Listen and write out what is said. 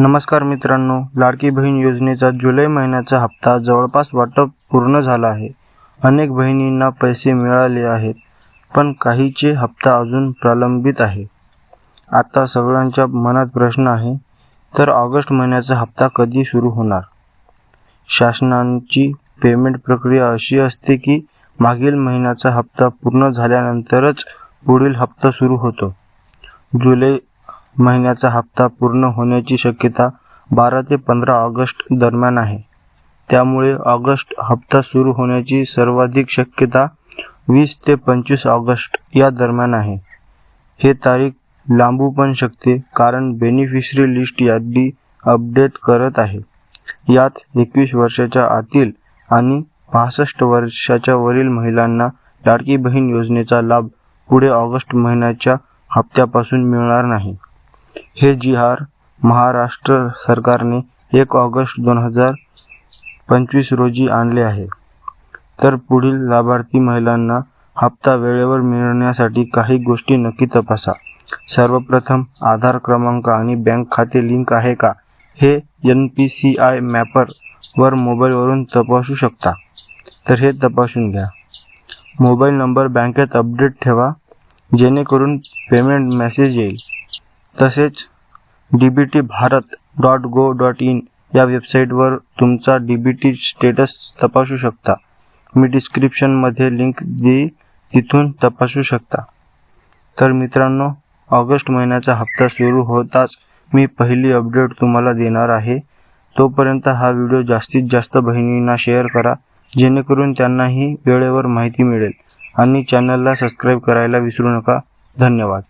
नमस्कार मित्रांनो लाडकी बहीण योजनेचा जुलै महिन्याचा हप्ता जवळपास वाटप पूर्ण झाला आहे. अनेक बहिणींना पैसे मिळाले आहेत पण काहीचे हप्ता अजून प्रलंबित आहे. आता सगळ्यांच्या मनात प्रश्न आहे तर ऑगस्ट महिन्याचा हप्ता कधी सुरू होणार? शासनाची पेमेंट प्रक्रिया अशी असते की मागील महिन्याचा हप्ता पूर्ण झाल्यानंतरच पुढील हप्ता सुरू होतो. जुलै महिन्याचा हप्ता पूर्ण होण्याची शक्यता बारा ते पंधरा ऑगस्ट दरम्यान आहे. त्यामुळे ऑगस्ट हप्ता सुरू होण्याची सर्वाधिक शक्यता वीस ते पंचवीस ऑगस्ट या दरम्यान आहे. हे तारीख लांबू पण शकते कारण बेनिफिशरी लिस्ट यादी अपडेट करत आहे. यात एकवीस वर्षाच्या आतील आणि पासष्ट वर्षाच्या वरील महिलांना लाडकी बहीण योजनेचा लाभ पुढे ऑगस्ट महिन्याच्या हप्त्यापासून मिळणार नाही. हे जी आर महाराष्ट्र सरकारने एक ऑगस्ट दोन हजार पंचवीस रोजी आणले आहे. तर पुढील लाभार्थी महिलांना हप्ता वेळेवर मिळण्यासाठी काही गोष्टी नक्की तपासा. सर्वप्रथम आधार क्रमांक आणि बँक खाते लिंक आहे का? हे एन पी सी आय मॅपरवर मोबाईलवरून तपासू शकता. तर हे तपासून घ्या. मोबाईल नंबर बँकेत अपडेट ठेवा जेणेकरून पेमेंट मेसेज येईल. तसेच D B T Bharat dot gov dot in या वेबसाईटवर तुमचा डी बी टी स्टेटस तपासू शकता. मी डिस्क्रिप्शनमध्ये लिंक देईल तिथून तपासू शकता. तर मित्रांनो ऑगस्ट महिन्याचा हप्ता सुरू होताच मी पहिली अपडेट तुम्हाला देणार आहे. तोपर्यंत हा व्हिडिओ जास्तीत जास्त बहिणींना शेअर करा जेणेकरून त्यांनाही वेळेवर माहिती मिळेल. आणि चॅनलला सबस्क्राईब करायला विसरू नका. धन्यवाद.